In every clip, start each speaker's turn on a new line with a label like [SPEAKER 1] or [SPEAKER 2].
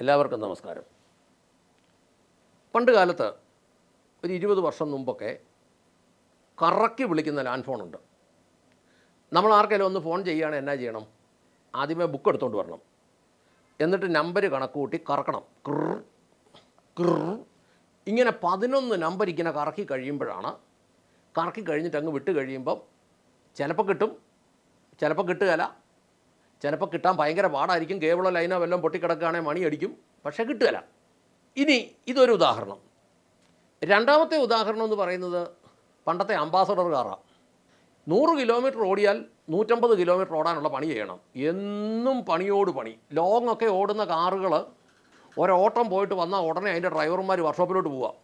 [SPEAKER 1] എല്ലാവർക്കും നമസ്കാരം. പണ്ട് കാലത്ത് ഒരു ഇരുപത് വർഷം മുമ്പൊക്കെ കറക്കി വിളിക്കുന്ന ലാൻഡ് ഫോണുണ്ട് നമ്മൾ ആർക്കെങ്കിലും ഒന്ന് ഫോൺ ചെയ്യുകയാണെങ്കിൽ എന്നാ ചെയ്യണം? ആദ്യമേ ബുക്ക് എടുത്തുകൊണ്ട് വരണം. എന്നിട്ട് നമ്പർ കണക്ക് കൂട്ടി കറക്കണം. ക്ർ ക്ർ ഇങ്ങനെ പതിനൊന്ന് നമ്പർ ഇങ്ങനെ കറക്കി കഴിയുമ്പോഴാണ് കറക്കി കഴിഞ്ഞിട്ട് അങ്ങ് വിട്ട് കഴിയുമ്പം ചിലപ്പോൾ കിട്ടും ചിലപ്പോൾ കിട്ടുകയില്ല ചിലപ്പോൾ കിട്ടാൻ ഭയങ്കര പാടായിരിക്കും. കേബിളോ ലൈനോ വല്ലതും പൊട്ടിക്കിടക്കുകയാണെങ്കിൽ മണി അടിക്കും. പക്ഷേ കിട്ടുകയില്ല. ഇനി ഇതൊരു ഉദാഹരണം. രണ്ടാമത്തെ ഉദാഹരണം എന്ന് പറയുന്നത് പണ്ടത്തെ അംബാസഡർ കാറാണ് നൂറ് കിലോമീറ്റർ ഓടിയാൽ നൂറ്റമ്പത് കിലോമീറ്റർ ഓടാനുള്ള പണി ചെയ്യണം. എന്നും പണിയോട് പണി. ലോങ് ഒക്കെ ഓടുന്ന കാറുകൾ ഒരോട്ടം പോയിട്ട് വന്നാൽ ഉടനെ അതിന്റെ ഡ്രൈവർമാർ വർക്ക്ഷോപ്പിലോട്ട് പോവാം.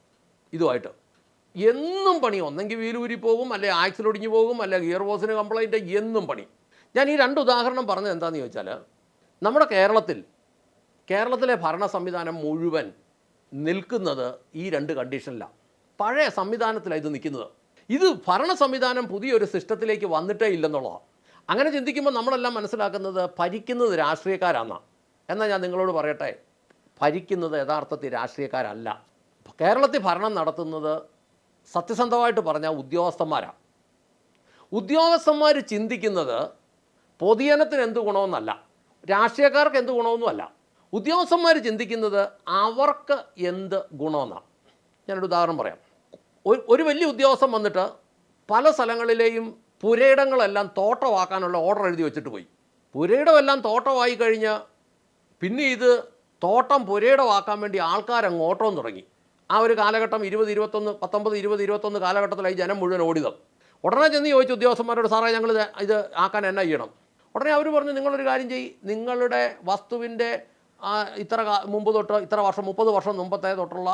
[SPEAKER 1] ഇതുമായിട്ട്. എന്നും പണി. ഒന്നെങ്കിൽ വീലൂരി പോകും അല്ലെ ആക്സിൽ ഒടിഞ്ഞു പോകും അല്ലെ ഗിയർ ബോസിന് കംപ്ലൈന്റ് എന്നും പണി. ഞാൻ ഈ രണ്ട് ഉദാഹരണം പറഞ്ഞത് എന്താണെന്ന് ചോദിച്ചാൽ നമ്മുടെ കേരളത്തിൽ കേരളത്തിലെ ഭരണ സംവിധാനം മുഴുവൻ നിൽക്കുന്നത് ഈ രണ്ട് കണ്ടീഷനിലാണ് പഴയ സംവിധാനത്തിലാണ് ഇത് നിൽക്കുന്നത്. ഇത് ഭരണ സംവിധാനം പുതിയൊരു സിസ്റ്റത്തിലേക്ക് വന്നിട്ടേ ഇല്ലെന്നുള്ളതാണ് അങ്ങനെ ചിന്തിക്കുമ്പോൾ നമ്മളെല്ലാം മനസ്സിലാക്കുന്നത് ഭരിക്കുന്നത് രാഷ്ട്രീയക്കാരാണെന്നാണ് എന്നാൽ ഞാൻ നിങ്ങളോട് പറയട്ടെ ഭരിക്കുന്നത് യഥാർത്ഥത്തിൽ രാഷ്ട്രീയക്കാരല്ല. കേരളത്തിൽ ഭരണം നടത്തുന്നത് സത്യസന്ധമായിട്ട് പറഞ്ഞാൽ ഉദ്യോഗസ്ഥന്മാരാണ് ഉദ്യോഗസ്ഥന്മാർ ചിന്തിക്കുന്നത് പൊതുജനത്തിന് എന്ത് ഗുണമെന്നല്ല രാഷ്ട്രീയക്കാർക്ക് എന്ത് ഗുണമെന്നുമല്ല ഉദ്യോഗസ്ഥന്മാർ ചിന്തിക്കുന്നത് അവർക്ക് എന്ത് ഗുണമെന്നാണ് ഞാനൊരു ഉദാഹരണം പറയാം. ഒരു വലിയ ഉദ്യോഗസ്ഥൻ വന്നിട്ട് പല സ്ഥലങ്ങളിലെയും പുരയിടങ്ങളെല്ലാം തോട്ടമാക്കാനുള്ള ഓർഡർ എഴുതി വെച്ചിട്ട് പോയി. പുരയിടമെല്ലാം തോട്ടമായി കഴിഞ്ഞ് പിന്നെ ഇത് തോട്ടം പുരയിടമാക്കാൻ വേണ്ടി ആൾക്കാരങ്ങ് ഓട്ടവും തുടങ്ങി. ആ ഒരു കാലഘട്ടം ഇരുപത് ഇരുപത്തൊന്ന് പത്തൊമ്പത് ഇരുപത് ഇരുപത്തൊന്ന് കാലഘട്ടത്തിലായി ജനം മുഴുവൻ ഓടിയത്. ഉടനെ ചെന്ന് ചോദിച്ച ഉദ്യോഗസ്ഥന്മാരോട് സാറേ ഞങ്ങൾ ഇത് ആക്കാൻ എന്നാ ചെയ്യണം? ഉടനെ അവർ പറഞ്ഞു നിങ്ങളൊരു കാര്യം ചെയ്യ്. നിങ്ങളുടെ വസ്തുവിന്റെ ഇത്ര മുമ്പ് തൊട്ട് ഇത്ര വർഷം മുപ്പത് വർഷം മുമ്പത്തെ തൊട്ടുള്ള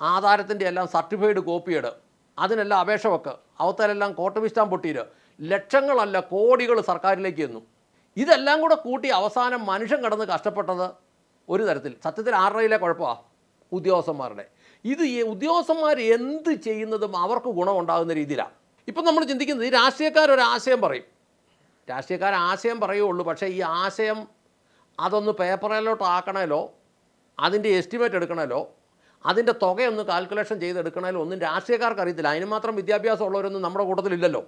[SPEAKER 1] ആധാരത്തിന്റെ എല്ലാം സർട്ടിഫൈഡ് കോപ്പിയെട് അതിനെല്ലാം അപേക്ഷ വെക്ക്. അവത്തേലെല്ലാം കോട്ട വിസ്റ്റാൻ പൊട്ടിയിട്ട് ലക്ഷങ്ങളല്ല കോടികൾ സർക്കാരിലേക്ക് എന്നു ഇതെല്ലാം കൂടെ കൂട്ടി അവസാനം മനുഷ്യൻ കടന്ന് കഷ്ടപ്പെട്ടത് ഒരു തരത്തിൽ. സത്യത്തിൽ ആരുടെയിലെ കുഴപ്പമാണ് ഉദ്യോഗസ്ഥന്മാരുടെ. ഇത് ഉദ്യോഗസ്ഥന്മാർ എന്ത് ചെയ്യുന്നതും അവർക്ക് ഗുണമുണ്ടാകുന്ന രീതിയിലാണ് ഇപ്പം നമ്മൾ ചിന്തിക്കുന്നത് ഈ രാഷ്ട്രീയക്കാരൊരു ആശയം പറയും. രാഷ്ട്രീയക്കാർ ആശയം പറയുള്ളൂ പക്ഷേ ഈ ആശയം അതൊന്ന് പേപ്പറിലോട്ട് ആക്കണമല്ലോ അതിന്റെ എസ്റ്റിമേറ്റ് എടുക്കണമല്ലോ അതിന്റെ തുകയൊന്ന് കാൽക്കുലേഷൻ ചെയ്തെടുക്കണമല്ലോ ഒന്നും രാഷ്ട്രീയക്കാർക്ക് അറിയത്തില്ല അതിന് മാത്രം വിദ്യാഭ്യാസം ഉള്ളവരൊന്നും നമ്മുടെ കൂട്ടത്തിലില്ലല്ലോ.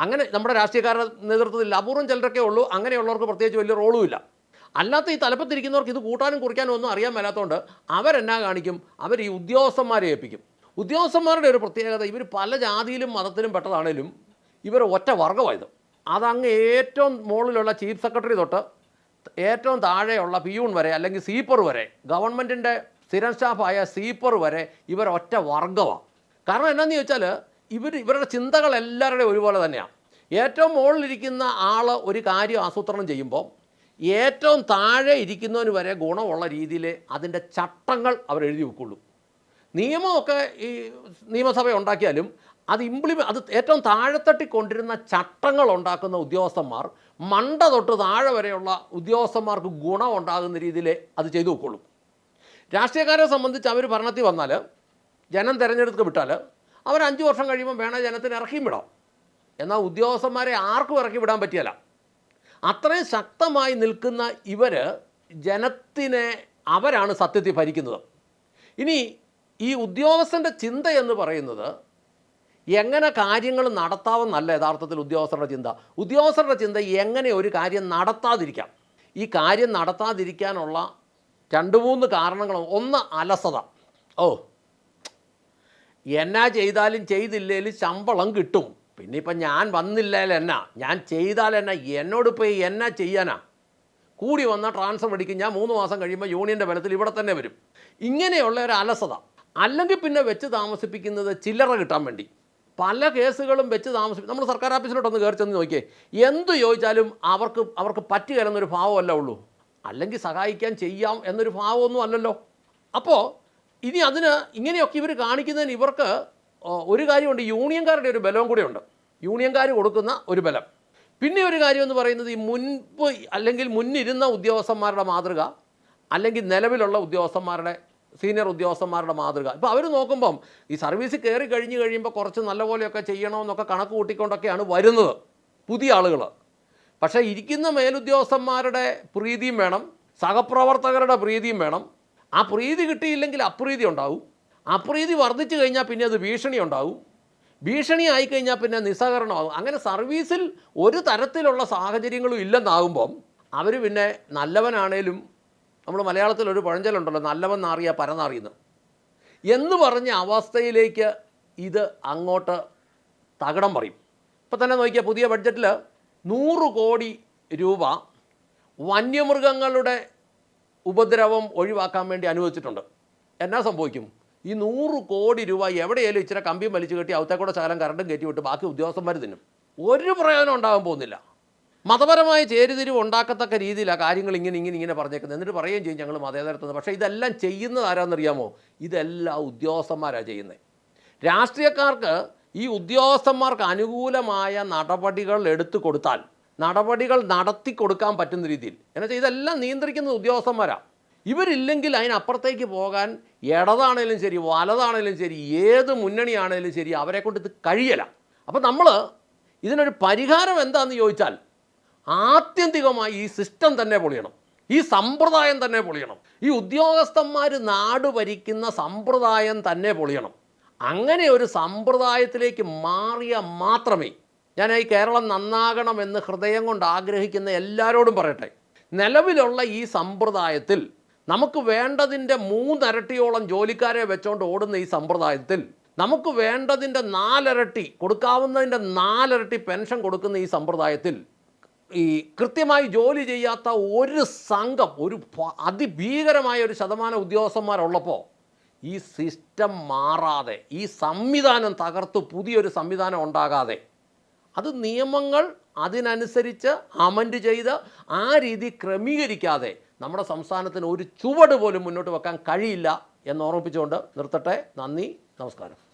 [SPEAKER 1] അങ്ങനെ നമ്മുടെ രാഷ്ട്രീയക്കാരുടെ നേതൃത്വത്തിൽ അപൂർവം ചിലരൊക്കെ ഉള്ളൂ. അങ്ങനെയുള്ളവർക്ക് പ്രത്യേകിച്ച് വലിയ റോളും ഇല്ല അല്ലാത്ത ഈ തലപ്പത്തിരിക്കുന്നവർക്ക് ഇത് കൂട്ടാനും കുറിക്കാനും ഒന്നും അറിയാൻ മേലാത്തതുകൊണ്ട് അവരെന്നാ കാണിക്കും? അവർ ഈ ഉദ്യോഗസ്ഥന്മാരെ ഏൽപ്പിക്കും. ഉദ്യോഗസ്ഥന്മാരുടെ ഒരു പ്രത്യേകത ഇവർ പല ജാതിയിലും മതത്തിലും പെട്ടതാണേലും ഇവർ ഒറ്റ വർഗമായത് അതങ്ങ് ഏറ്റവും മുകളിലുള്ള ചീഫ് സെക്രട്ടറി തൊട്ട് ഏറ്റവും താഴെയുള്ള പിയൂൺ വരെ അല്ലെങ്കിൽ സീപ്പർ വരെ ഗവൺമെന്റിന്റെ സ്ഥിരം സ്റ്റാഫായ സീപ്പർ വരെ ഇവർ ഒറ്റ വർഗമാണ് കാരണം എന്നാന്ന് ചോദിച്ചാൽ ഇവർ ഇവരുടെ ചിന്തകൾ എല്ലാവരുടെയും ഒരുപോലെ തന്നെയാണ് ഏറ്റവും മുകളിലിരിക്കുന്ന ആൾ ഒരു കാര്യം ആസൂത്രണം ചെയ്യുമ്പോൾ ഏറ്റവും താഴെ ഇരിക്കുന്നവന് വരെ ഗുണമുള്ള രീതിയിൽ അതിന്റെ ചട്ടങ്ങൾ അവർ എഴുതി വെക്കുള്ളൂ. നിയമമൊക്കെ ഈ നിയമസഭ ഉണ്ടാക്കിയാലും അത് ഇംപ്ലിമെ അത് ഏറ്റവും താഴെത്തട്ടി കൊണ്ടിരുന്ന ചട്ടങ്ങൾ ഉണ്ടാക്കുന്ന ഉദ്യോഗസ്ഥന്മാർ മണ്ട തൊട്ട് താഴെ വരെയുള്ള ഉദ്യോഗസ്ഥന്മാർക്ക് ഗുണം ഉണ്ടാകുന്ന രീതിയിൽ അത് ചെയ്തു വെക്കുള്ളൂ. രാഷ്ട്രീയക്കാരെ സംബന്ധിച്ച് അവർ ഭരണത്തിൽ വന്നാൽ ജനം തിരഞ്ഞെടുത്ത് വിട്ടാൽ അവർ അഞ്ച് വർഷം കഴിയുമ്പോൾ വേണ ജനത്തിന് ഇറക്കിയും വിടാം. എന്നാൽ ഉദ്യോഗസ്ഥന്മാരെ ആർക്കും ഇറക്കി വിടാൻ പറ്റിയല്ല. അത്രയും ശക്തമായി നിൽക്കുന്ന ഇവർ ജനത്തിനെ അവരാണ് സത്യത്തിൽ ഭരിക്കുന്നത്. ഇനി ഈ ഉദ്യോഗസ്ഥന്റെ ചിന്ത എന്ന് പറയുന്നത് എങ്ങനെ കാര്യങ്ങൾ നടത്താമെന്നല്ല യഥാർത്ഥത്തിൽ ഉദ്യോഗസ്ഥരുടെ ചിന്ത. ഉദ്യോഗസ്ഥരുടെ ചിന്ത എങ്ങനെ ഒരു കാര്യം നടത്താതിരിക്കാം. ഈ കാര്യം നടത്താതിരിക്കാനുള്ള രണ്ട് മൂന്ന് കാരണങ്ങൾ ഒന്ന് അലസത. ഓ എന്നാ ചെയ്താലും ചെയ്തില്ലേലും ശമ്പളം കിട്ടും. പിന്നെ ഇപ്പം ഞാൻ വന്നില്ലേൽ എന്നാ? ഞാൻ ചെയ്താൽ എന്നാ? എന്നോട് പോയി എന്നാ ചെയ്യാനാ? കൂടി വന്നാൽ ട്രാൻസ്ഫർ അടിക്കും ഞാൻ മൂന്ന് മാസം കഴിയുമ്പോൾ യൂണിയന്റെ ബലത്തിൽ ഇവിടെ തന്നെ വരും. ഇങ്ങനെയുള്ള ഒരു അലസത. അല്ലെങ്കിൽ പിന്നെ വെച്ച് താമസിപ്പിക്കുന്നത് ചില്ലറ കിട്ടാൻ വേണ്ടി. പല കേസുകളും വെച്ച് താമസിപ്പിക്കും നമ്മൾ സർക്കാർ ഓഫീസിലോട്ടൊന്ന് കയറി ചെന്ന് നോക്കിയേ. എന്ത് ചോദിച്ചാലും അവർക്ക് അവർക്ക് പറ്റുകയില്ലെന്നൊരു ഭാവമല്ല ഉള്ളൂ. അല്ലെങ്കിൽ സഹായിക്കാൻ ചെയ്യാം എന്നൊരു ഭാവമൊന്നും അല്ലല്ലോ. അപ്പോൾ ഇനി അതിന് ഇങ്ങനെയൊക്കെ ഇവർ കാണിക്കുന്നതിന് ഇവർക്ക് ഒരു കാര്യമുണ്ട്. യൂണിയൻകാരുടെ ഒരു ബലവും കൂടെയുണ്ട് യൂണിയൻകാർ കൊടുക്കുന്ന ഒരു ബലം. പിന്നെ ഒരു കാര്യം എന്ന് പറയുന്നത് ഈ മുൻപ് അല്ലെങ്കിൽ മുന്നിരുന്ന ഉദ്യോഗസ്ഥന്മാരുടെ മാതൃക അല്ലെങ്കിൽ നിലവിലുള്ള ഉദ്യോഗസ്ഥന്മാരുടെ സീനിയർ ഉദ്യോഗസ്ഥന്മാരുടെ മാതൃക. ഇപ്പോൾ അവർ നോക്കുമ്പം ഈ സർവീസ് കയറി കഴിഞ്ഞ് കഴിയുമ്പോൾ കുറച്ച് നല്ലപോലെയൊക്കെ ചെയ്യണമെന്നൊക്കെ കണക്ക് കൂട്ടിക്കൊണ്ടൊക്കെയാണ് വരുന്നത് പുതിയ ആളുകൾ പക്ഷേ ഇരിക്കുന്ന മേലുദ്യോഗസ്ഥന്മാരുടെ പ്രീതിയും വേണം സഹപ്രവർത്തകരുടെ പ്രീതിയും വേണം. ആ പ്രീതി കിട്ടിയില്ലെങ്കിൽ അപ്രീതി ഉണ്ടാവും. അപ്രീതി വർദ്ധിച്ചു കഴിഞ്ഞാൽ പിന്നെ അത് ഭീഷണി ഉണ്ടാവും. ഭീഷണി ആയിക്കഴിഞ്ഞാൽ പിന്നെ നിസ്സഹകരണമാകും അങ്ങനെ സർവീസിൽ ഒരു തരത്തിലുള്ള സാഹചര്യങ്ങളും ഇല്ലെന്നാകുമ്പം അവർ പിന്നെ നല്ലവനാണേലും നമ്മൾ മലയാളത്തിൽ ഒരു പഴഞ്ചലുണ്ടല്ലോ നല്ലവൻ നാറിയ പരനാറിയെന്ന് എന്ന് പറഞ്ഞ അവസ്ഥയിലേക്ക് ഇത് അങ്ങോട്ട് തകടം പറയും. ഇപ്പം തന്നെ നോക്കിയാൽ പുതിയ ബഡ്ജറ്റിൽ നൂറ് കോടി രൂപ വന്യമൃഗങ്ങളുടെ ഉപദ്രവം ഒഴിവാക്കാൻ വേണ്ടി അനുവദിച്ചിട്ടുണ്ട്. എന്നാ സംഭവിക്കും? ഈ നൂറ് കോടി രൂപ എവിടെയായാലും ഇച്ചിരി കമ്പിയും വലിച്ചു കെട്ടി അവത്തേക്കൂടെ ശകലം കറണ്ടും കയറ്റി വിട്ട് ബാക്കി ഉദ്യോഗസ്ഥന്മാർ തിന്നും. ഒരു പ്രയോജനം ഉണ്ടാകാൻ പോകുന്നില്ല. മതപരമായ ചേരുതിരിവ് ഉണ്ടാക്കത്തക്ക രീതിയിലാണ് കാര്യങ്ങൾ ഇങ്ങനെ ഇങ്ങനെ ഇങ്ങനെ പറഞ്ഞേക്കുന്നത്. എന്നിട്ട് പറയുകയും ചെയ്യും ഞങ്ങൾ മതേതരത്തുനിന്ന് പക്ഷേ ഇതെല്ലാം ചെയ്യുന്നത് ആരാന്നറിയാമോ? ഇതെല്ലാം ഉദ്യോഗസ്ഥന്മാരാണ് ചെയ്യുന്നത് രാഷ്ട്രീയക്കാർക്ക് ഈ ഉദ്യോഗസ്ഥന്മാർക്ക് അനുകൂലമായ നടപടികൾ എടുത്തു കൊടുത്താൽ നടപടികൾ നടത്തി കൊടുക്കാൻ പറ്റുന്ന രീതിയിൽ. എന്നുവെച്ചാൽ ഇതെല്ലാം നിയന്ത്രിക്കുന്നത് ഉദ്യോഗസ്ഥന്മാരാണ് ഇവരില്ലെങ്കിൽ അതിനപ്പുറത്തേക്ക് പോകാൻ ഇടതാണേലും ശരി വലതാണേലും ശരി ഏത് മുന്നണിയാണേലും ശരി അവരെക്കൊണ്ട് ഇത് കഴിയല. അപ്പം നമ്മൾ ഇതിനൊരു പരിഹാരം എന്താണെന്ന് ചോദിച്ചാൽ ആത്യന്തികമായി ഈ സിസ്റ്റം തന്നെ പൊളിയണം. ഈ സമ്പ്രദായം തന്നെ പൊളിയണം. ഈ ഉദ്യോഗസ്ഥന്മാർ നാട് ഭരിക്കുന്ന സമ്പ്രദായം തന്നെ പൊളിയണം. അങ്ങനെ ഒരു സമ്പ്രദായത്തിലേക്ക് മാറിയ മാത്രമേ ഞാൻ ഈ കേരളം നന്നാകണം എന്ന് ഹൃദയം കൊണ്ട് ആഗ്രഹിക്കുന്ന എല്ലാവരോടും പറയട്ടെ. നിലവിലുള്ള ഈ സമ്പ്രദായത്തിൽ നമുക്ക് വേണ്ടതിന്റെ മൂന്നരട്ടിയോളം ജോലിക്കാരെ വെച്ചോണ്ട് ഓടുന്ന ഈ സമ്പ്രദായത്തിൽ നമുക്ക് വേണ്ടതിന്റെ നാലരട്ടി കൊടുക്കാവുന്നതിന്റെ നാലരട്ടി പെൻഷൻ കൊടുക്കുന്ന ഈ സമ്പ്രദായത്തിൽ ഈ കൃത്യമായി ജോലി ചെയ്യാത്ത ഒരു സംഘം ഒരു അതിഭീകരമായ ഒരു ശതമാനം ഉദ്യോഗസ്ഥന്മാരുള്ളപ്പോൾ ഈ സിസ്റ്റം മാറാതെ ഈ സംവിധാനം തകർത്ത് പുതിയൊരു സംവിധാനം ഉണ്ടാകാതെ അത് നിയമങ്ങൾ അതിനനുസരിച്ച് അമൻഡ് ചെയ്ത് ആ രീതി ക്രമീകരിക്കാതെ നമ്മുടെ സംസ്ഥാനത്തിന് ഒരു ചുവട് പോലും മുന്നോട്ട് വെക്കാൻ കഴിയില്ല എന്ന് ഓർമ്മിപ്പിച്ചുകൊണ്ട് നിർത്തട്ടെ. നന്ദി നമസ്കാരം.